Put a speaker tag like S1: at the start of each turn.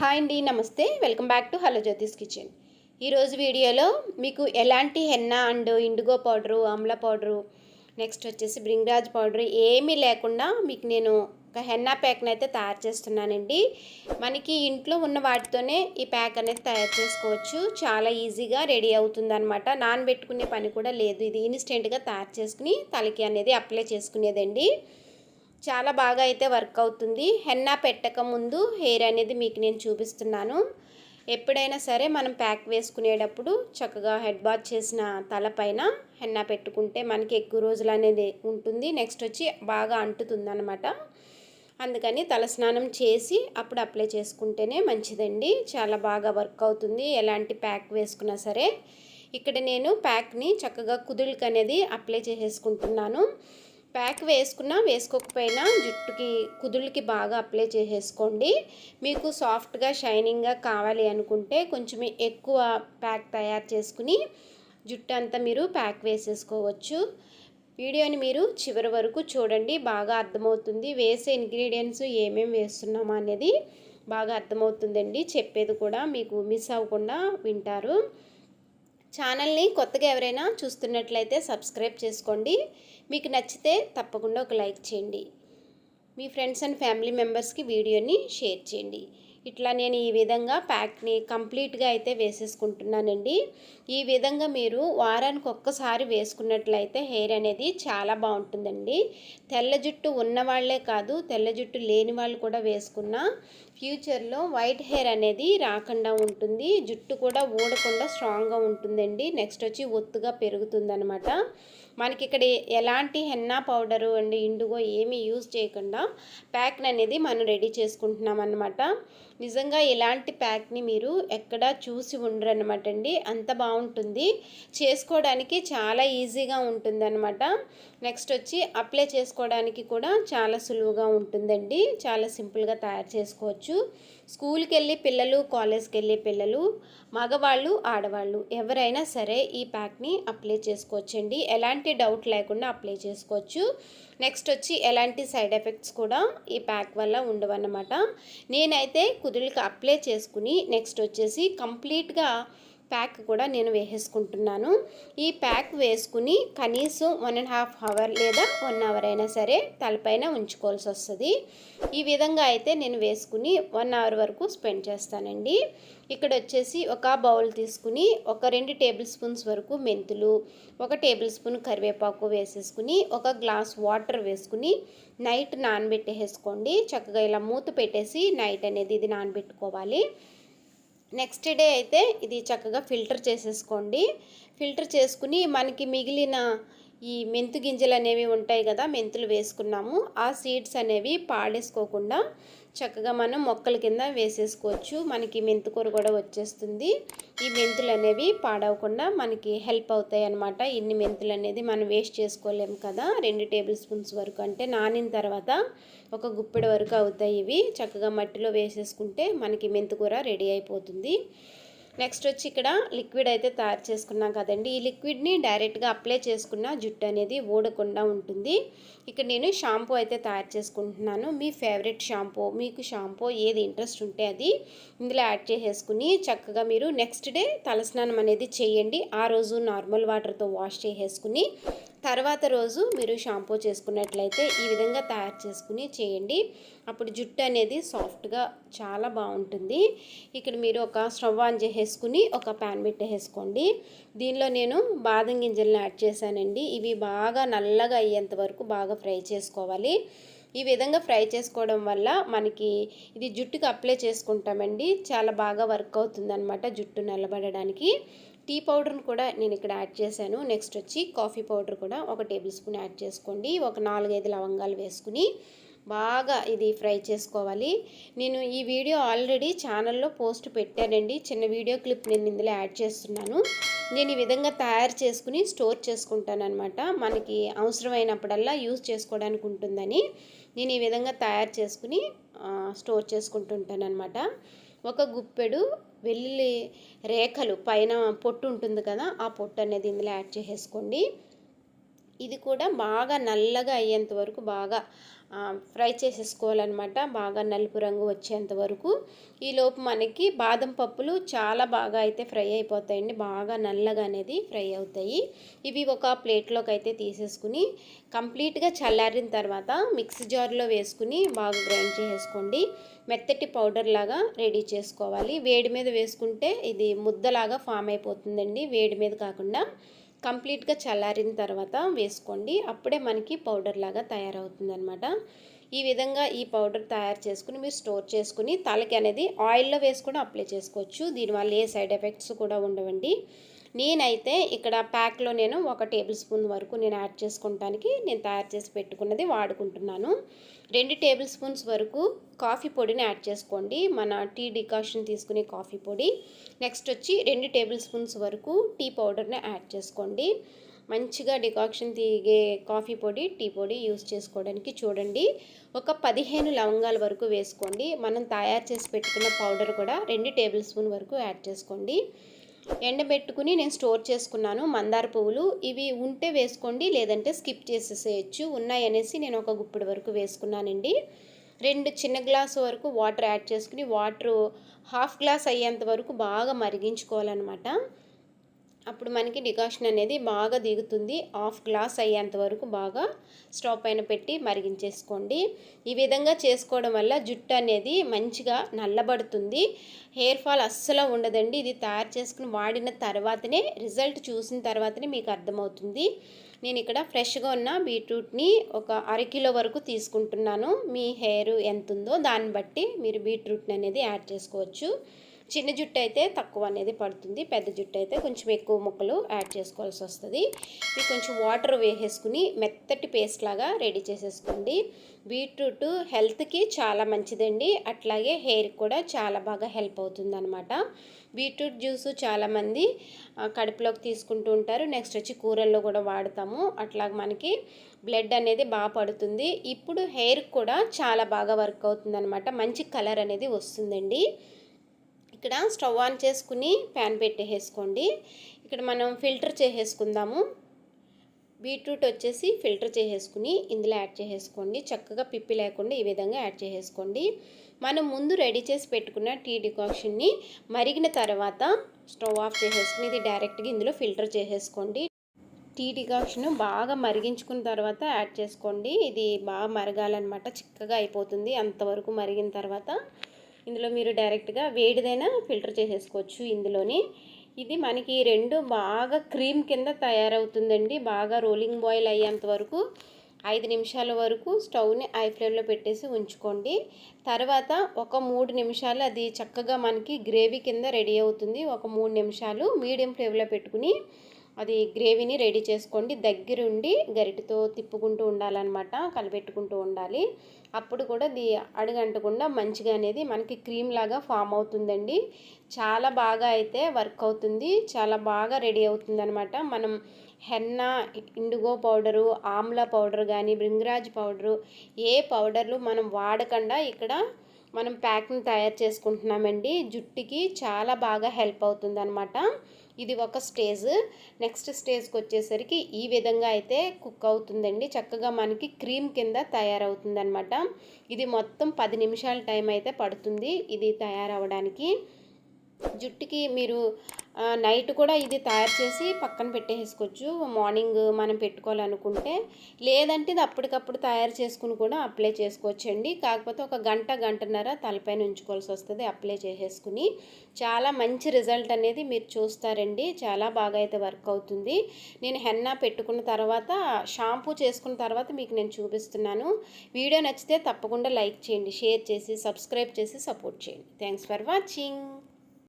S1: Hi అండి నమస్తే. Welcome back to hello Jyothish kitchen. ఈరోజు వీడియోలో మీకు ఎలాంటి henna and indigo powder amla powder next వచ్చేసి బ్రింగ్రాజ్ పౌడర్ ఏమీ లేకుండా మీకు నేను ఒక హెన్నా ప్యాక్ని అయితే తయారు చేస్తున్నానండి. మనకి ఇంట్లో ఉన్న వాటితోనే ఈ ప్యాక్ అనేది తయారు చేసుకోవచ్చు. చాలా ఈజీగా రెడీ అవుతుంది అనమాట నానబెట్టుకునే పని కూడా లేదు. ఇది ఇన్స్టెంట్గా తయారు చేసుకుని తలకి అనేది అప్లై చేసుకునేదండి. చాలా బాగా అయితే వర్క్ అవుతుంది. హెన్నా పెట్టక ముందు హెయిర్ అనేది మీకు నేను చూపిస్తున్నాను. ఎప్పుడైనా సరే మనం ప్యాక్ వేసుకునేటప్పుడు చక్కగా హెడ్ బాత్ చేసిన తలపైన హెన్నా పెట్టుకుంటే మనకి ఎక్కువ రోజులు అనేది ఉంటుంది. నెక్స్ట్ వచ్చి బాగా అంటుతుంది అనమాట అందుకని తలస్నానం చేసి అప్పుడు అప్లై చేసుకుంటేనే మంచిదండి. చాలా బాగా వర్క్ అవుతుంది. ఎలాంటి ప్యాక్ వేసుకున్నా సరే. ఇక్కడ నేను ప్యాక్ని చక్కగా కుదుళ్ళకి అనేది అప్లై చేసేసుకుంటున్నాను. ప్యాక్ వేసుకున్నా వేసుకోకపోయినా జుట్టుకి కుదుళ్ళకి బాగా అప్లై చేసేసుకోండి. మీకు సాఫ్ట్గా షైనింగ్గా కావాలి అనుకుంటే కొంచెం ఎక్కువ ప్యాక్ తయారు చేసుకుని జుట్టు అంతా మీరు ప్యాక్ వేసేసుకోవచ్చు. వీడియోని మీరు చివరి వరకు చూడండి బాగా అర్థమవుతుంది. వేసే ఇంగ్రీడియంట్స్ ఏమేమి వేస్తున్నామా అనేది బాగా అర్థమవుతుందండి. చెప్పేది కూడా మీకు మిస్ అవ్వకుండా వింటారు. ఛానల్ని కొత్తగా ఎవరైనా చూస్తున్నట్లయితే సబ్స్క్రైబ్ చేసుకోండి. మీకు నచ్చితే తప్పకుండా ఒక లైక్ చేయండి. మీ ఫ్రెండ్స్ అండ్ ఫ్యామిలీ మెంబర్స్కి వీడియోని షేర్ చేయండి. ఇట్లా నేను ఈ విధంగా ప్యాక్ని కంప్లీట్గా అయితే వేసేసుకుంటున్నానండి. ఈ విధంగా మీరు వారానికి ఒక్కసారి వేసుకున్నట్లయితే హెయిర్ అనేది చాలా బాగుంటుందండి. తెల్ల జుట్టు ఉన్నవాళ్ళే కాదు తెల్ల జుట్టు లేని వాళ్ళు కూడా వేసుకున్న ఫ్యూచర్లో వైట్ హెయిర్ అనేది రాకుండా ఉంటుంది. జుట్టు కూడా ఊడకుండా స్ట్రాంగ్గా ఉంటుందండి. నెక్స్ట్ వచ్చి ఒత్తుగా పెరుగుతుందనమాట. మనకి ఇక్కడ ఎలాంటి హెన్నా పౌడరు అండ్ ఇండుగో ఏమీ యూజ్ చేయకుండా ప్యాక్ని అనేది మనం రెడీ చేసుకుంటున్నాం అనమాట నిజంగా ఇలాంటి ప్యాక్ని మీరు ఎక్కడా చూసి ఉండరు అనమాట అండి. అంత బాగుంటుంది. చేసుకోవడానికి చాలా ఈజీగా ఉంటుంది అనమాట నెక్స్ట్ వచ్చి అప్లై చేసుకోవడానికి కూడా చాలా సులువుగా ఉంటుందండి. చాలా సింపుల్గా తయారు చేసుకోవచ్చు. స్కూల్కి వెళ్ళి పిల్లలు కాలేజ్కి వెళ్ళే పిల్లలు మగవాళ్ళు ఆడవాళ్ళు ఎవరైనా సరే ఈ ప్యాక్ని అప్లై చేసుకోవచ్చండి. ఎలాంటి డౌట్ లేకుండా అప్లై చేసుకోవచ్చు. నెక్స్ట్ వచ్చి ఎలాంటి సైడ్ ఎఫెక్ట్స్ కూడా ఈ ప్యాక్ వల్ల ఉండవన్నమాట. నేనైతే కుదుళ్ళకి అప్లై చేసుకుని నెక్స్ట్ వచ్చేసి కంప్లీట్గా ప్యాక్ కూడా నేను వేసేసుకుంటున్నాను. ఈ ప్యాక్ వేసుకుని కనీసం వన్ అండ్ హాఫ్ అవర్ లేదా వన్ అవర్ అయినా సరే తలపైన ఉంచుకోవాల్సి వస్తుంది. ఈ విధంగా అయితే నేను వేసుకుని వన్ అవర్ వరకు స్పెండ్ చేస్తానండి. ఇక్కడ వచ్చేసి ఒక బౌల్ తీసుకుని ఒక రెండు టేబుల్ స్పూన్స్ వరకు మెంతులు ఒక టేబుల్ స్పూన్ కరివేపాకు వేసేసుకుని ఒక గ్లాస్ వాటర్ వేసుకుని నైట్ నానబెట్టేసుకోండి. చక్కగా ఇలా మూత పెట్టేసి నైట్ అనేది ఇది నానబెట్టుకోవాలి. నెక్స్ట్ డే అయితే ఇది చక్కగా ఫిల్టర్ చేసేసుకోండి. ఫిల్టర్ చేసుకుని మనకి మిగిలిన ఈ మెంతు గింజలు అనేవి ఉంటాయి కదా మెంతులు వేసుకున్నాము. ఆ సీడ్స్ అనేవి పాడేసుకోకుండా చక్కగా మనం మొక్కల కింద వేసేసుకోవచ్చు. మనకి మెంతుకూర కూడా వచ్చేస్తుంది. ఈ మెంతులు అనేవి పాడవకుండా మనకి హెల్ప్ అవుతాయి అనమాట ఇన్ని మెంతులు అనేది మనం వేస్ట్ చేసుకోలేము కదా. రెండు టేబుల్ స్పూన్స్ వరకు అంటే నానిన తర్వాత ఒక గుప్పెడు వరకు అవుతాయి ఇవి. చక్కగా మట్టిలో వేసేసుకుంటే మనకి మెంతుకూర రెడీ అయిపోతుంది. నెక్స్ట్ వచ్చి ఇక్కడ లిక్విడ్ అయితే తయారు చేసుకున్నాం కదండి. ఈ లిక్విడ్ని డైరెక్ట్గా అప్లై చేసుకున్న జుట్టు అనేది ఊడకుండా ఉంటుంది. ఇక్కడ నేను షాంపూ అయితే తయారు చేసుకుంటున్నాను. మీ ఫేవరెట్ షాంపూ మీకు షాంపూ ఏది ఇంట్రెస్ట్ ఉంటే అది ఇందులో యాడ్ చేసేసుకుని చక్కగా మీరు నెక్స్ట్ డే తలస్నానం అనేది చేయండి. ఆ రోజు నార్మల్ వాటర్తో వాష్ చేసేసుకుని తర్వాత రోజు మీరు షాంపూ చేసుకున్నట్లయితే ఈ విధంగా తయారు చేసుకుని చేయండి. అప్పుడు జుట్టు అనేది సాఫ్ట్గా చాలా బాగుంటుంది. ఇక్కడ మీరు ఒక స్టవ్ ఆన్ వేసుకుని ఒక ప్యాన్ పెట్టేసుకోండి. దీనిలో నేను బాదం గింజలను యాడ్ చేశానండి. ఇవి బాగా నల్లగా అయ్యేంత వరకు బాగా ఫ్రై చేసుకోవాలి. ఈ విధంగా ఫ్రై చేసుకోవడం వల్ల మనకి ఇది జుట్టుకి అప్లై చేసుకుంటామండి. చాలా బాగా వర్క్ అవుతుంది అనమాట జుట్టు నల్లబడడానికి. టీ పౌడర్ని కూడా నేను ఇక్కడ యాడ్ చేశాను. నెక్స్ట్ వచ్చి కాఫీ పౌడర్ కూడా ఒక టేబుల్ స్పూన్ యాడ్ చేసుకోండి. ఒక నాలుగైదు లవంగాలు వేసుకుని బాగా ఇది ఫ్రై చేసుకోవాలి. నేను ఈ వీడియో ఆల్రెడీ ఛానల్లో పోస్ట్ పెట్టానండి. చిన్న వీడియో క్లిప్ నేను ఇందులో యాడ్ చేస్తున్నాను. నేను ఈ విధంగా తయారు చేసుకుని స్టోర్ చేసుకుంటాను అనమాట మనకి అవసరమైనప్పుడల్లా యూజ్ చేసుకోవడానికి ఉంటుందని నేను ఈ విధంగా తయారు చేసుకుని స్టోర్ చేసుకుంటుంటాను అనమాట ఒక గుప్పెడు వెల్లుల్లి రేఖలు పైన పొట్టు ఉంటుంది కదా ఆ పొట్టు అనేది ఇందులో యాడ్ చేసేసుకోండి. ఇది కూడా బాగా నల్లగా అయ్యేంత వరకు బాగా ఫ్రై చేసేసుకోవాలన్నమాట. బాగా నలుపు రంగు వచ్చేంత వరకు. ఈలోపు మనకి బాదం పప్పులు చాలా బాగా అయితే ఫ్రై అయిపోతాయండి. బాగా నల్లగా అనేది ఫ్రై అవుతాయి. ఇవి ఒక ప్లేట్లోకి అయితే తీసేసుకుని కంప్లీట్గా చల్లారిన తర్వాత మిక్సీ జార్లో వేసుకుని బాగా గ్రైండ్ చేసేసుకోండి. మెత్తటి పౌడర్ లాగా రెడీ చేసుకోవాలి. వేడి మీద వేసుకుంటే ఇది ముద్దలాగా ఫామ్ అయిపోతుందండి. వేడి మీద కాకుండా కంప్లీట్గా చల్లారిన తర్వాత వేసుకోండి. అప్పుడే మనకి పౌడర్ లాగా తయారవుతుంది అనమాట ఈ విధంగా ఈ పౌడర్ తయారు చేసుకుని మీరు స్టోర్ చేసుకుని తలకి అనేది ఆయిల్లో వేసుకుని అప్లై చేసుకోవచ్చు. దీనివల్ల ఏ సైడ్ ఎఫెక్ట్స్ కూడా ఉండవండి. నేనైతే ఇక్కడ ప్యాక్లో నేను ఒక టేబుల్ స్పూన్ వరకు నేను యాడ్ చేసుకోవటానికి నేను తయారు చేసి పెట్టుకున్నది వాడుకుంటున్నాను. రెండు టేబుల్ స్పూన్స్ వరకు కాఫీ పొడిని యాడ్ చేసుకోండి. మన టీ డికాషన్ తీసుకునే కాఫీ పొడి. నెక్స్ట్ వచ్చి రెండు టేబుల్ స్పూన్స్ వరకు టీ పౌడర్ని యాడ్ చేసుకోండి. మంచిగా డికాక్షన్ తీగే కాఫీ పొడి టీ పొడి యూస్ చేసుకోవడానికి చూడండి. ఒక పదిహేను లవంగాల వరకు వేసుకోండి. మనం తయారు చేసి పెట్టుకున్న పౌడర్ కూడా రెండు టేబుల్ స్పూన్ వరకు యాడ్ చేసుకోండి. ఎండబెట్టుకుని నేను స్టోర్ చేసుకున్నాను మందార పువ్వులు. ఇవి ఉంటే వేసుకోండి లేదంటే స్కిప్ చేసేసేయచ్చు. ఉన్నాయనేసి నేను ఒక గుప్పిడి వరకు వేసుకున్నానండి. రెండు చిన్న గ్లాసు వరకు వాటర్ యాడ్ చేసుకుని వాటర్ హాఫ్ గ్లాస్ అయ్యేంత వరకు బాగా మరిగించుకోవాలన్నమాట. అప్పుడు మనకి డికాషన్ అనేది బాగా దిగుతుంది. హాఫ్ గ్లాస్ అయ్యేంత వరకు బాగా స్టవ్ పైన పెట్టి మరిగించేసుకోండి. ఈ విధంగా చేసుకోవడం వల్ల జుట్టు అనేది మంచిగా నల్లబడుతుంది. హెయిర్ ఫాల్ అస్సలు ఉండదండి. ఇది తయారు చేసుకుని వాడిన తర్వాతనే రిజల్ట్ చూసిన తర్వాతనే మీకు అర్థమవుతుంది. నేను ఇక్కడ ఫ్రెష్గా ఉన్న బీట్రూట్ని ఒక అరకిలో వరకు తీసుకుంటున్నాను. మీ హెయిర్ ఎంత ఉందో దాన్ని బట్టి మీరు బీట్రూట్ని అనేది యాడ్ చేసుకోవచ్చు. చిన్న జుట్టు అయితే తక్కువ అనేది పడుతుంది. పెద్ద జుట్టు అయితే కొంచెం ఎక్కువ ముక్కలు యాడ్ చేసుకోవాల్సి వస్తుంది. ఇవి కొంచెం వాటర్ వేసేసుకుని మెత్తటి పేస్ట్ లాగా రెడీ చేసేసుకోండి. బీట్రూట్ హెల్త్కి చాలా మంచిదండి. అట్లాగే హెయిర్ కూడా చాలా బాగా హెల్ప్ అవుతుంది అనమాట బీట్రూట్ జ్యూస్ చాలామంది కడుపులోకి తీసుకుంటూ ఉంటారు. నెక్స్ట్ వచ్చి కూరల్లో కూడా వాడతాము. అట్లా మనకి బ్లడ్ అనేది బాగా పడుతుంది. ఇప్పుడు హెయిర్ కూడా చాలా బాగా వర్క్ అవుతుందనమాట మంచి కలర్ అనేది వస్తుందండి. ఇక్కడ స్టవ్ ఆన్ చేసుకుని ప్యాన్ పెట్టేసుకోండి ఇక్కడ మనం ఫిల్టర్ చేసేసుకుందాము. బీట్రూట్ వచ్చేసి ఫిల్టర్ చేసేసుకుని ఇందులో యాడ్ చేసేసుకోండి. చక్కగా పిప్పి లేకుండా ఈ విధంగా యాడ్ చేసేసుకోండి. మనం ముందు రెడీ చేసి పెట్టుకున్న టీ డికాక్షన్ని మరిగిన తర్వాత స్టవ్ ఆఫ్ చేసేసుకుని ఇది డైరెక్ట్గా ఇందులో ఫిల్టర్ చేసేసుకోండి. టీ డికాక్షన్ బాగా మరిగించుకున్న తర్వాత యాడ్ చేసుకోండి. ఇది బాగా మరగాలన్నమాట. చిక్కగా అయిపోతుంది. అంతవరకు మరిగిన తర్వాత ఇందులో మీరు డైరెక్ట్గా వేడిదైనా ఫిల్టర్ చేసేసుకోవచ్చు ఇందులోని. ఇది మనకి రెండు బాగా క్రీమ్ కింద తయారవుతుందండి. బాగా రోలింగ్ బాయిల్ అయ్యేంత వరకు ఐదు నిమిషాల వరకు స్టవ్ని ఐ ఫ్లేమ్లో పెట్టేసి ఉంచుకోండి. తర్వాత ఒక మూడు నిమిషాలు అది చక్కగా మనకి గ్రేవీ కింద రెడీ అవుతుంది. ఒక మూడు నిమిషాలు మీడియం ఫ్లేమ్లో పెట్టుకుని అది గ్రేవీని రెడీ చేసుకోండి. దగ్గరుండి గరిటతో తిప్పుకుంటూ ఉండాలన్నమాట కలిపెట్టుకుంటూ ఉండాలి. అప్పుడు కూడా ది అడుగంటకుండా మంచిగా అనేది మనకి క్రీమ్ లాగా ఫామ్ అవుతుందండి. చాలా బాగా అయితే వర్క్ అవుతుంది. చాలా బాగా రెడీ అవుతుంది అనమాట మనం henna indigo powder amla powder కానీ బ్రింగరాజ్ పౌడరు ఏ పౌడర్లు మనం వాడకుండా ఇక్కడ మనం ప్యాక్ని తయారు చేసుకుంటున్నామండి. జుట్టుకి చాలా బాగా హెల్ప్ అవుతుంది అనమాట ఇది ఒక స్టేజ్. నెక్స్ట్ స్టేజ్కి వచ్చేసరికి ఈ విధంగా అయితే కుక్ అవుతుందండి. చక్కగా మనకి క్రీమ్ కింద తయారవుతుంది అనమాట ఇది మొత్తం పది నిమిషాల టైం అయితే పడుతుంది ఇది తయారవడానికి. జుట్టుకి మీరు నైట్ కూడా ఇది తయారు చేసి పక్కన పెట్టేసుకోవచ్చు. మార్నింగ్ మనం పెట్టుకోవాలనుకుంటే. లేదంటే ఇది అప్పటికప్పుడు తయారు చేసుకుని కూడా అప్లై చేసుకోవచ్చండి. కాకపోతే ఒక గంట గంటన్నర తలపైన ఉంచుకోవాల్సి వస్తుంది అప్లై చేసేసుకుని. చాలా మంచి రిజల్ట్ అనేది మీరు చూస్తారండి. చాలా బాగా అయితే వర్క్ అవుతుంది. నేను హెన్నా పెట్టుకున్న తర్వాత షాంపూ చేసుకున్న తర్వాత మీకు నేను చూపిస్తున్నాను. వీడియో నచ్చితే తప్పకుండా లైక్ చేయండి షేర్ చేసి సబ్స్క్రైబ్ చేసి సపోర్ట్ చేయండి. Thanks for watching.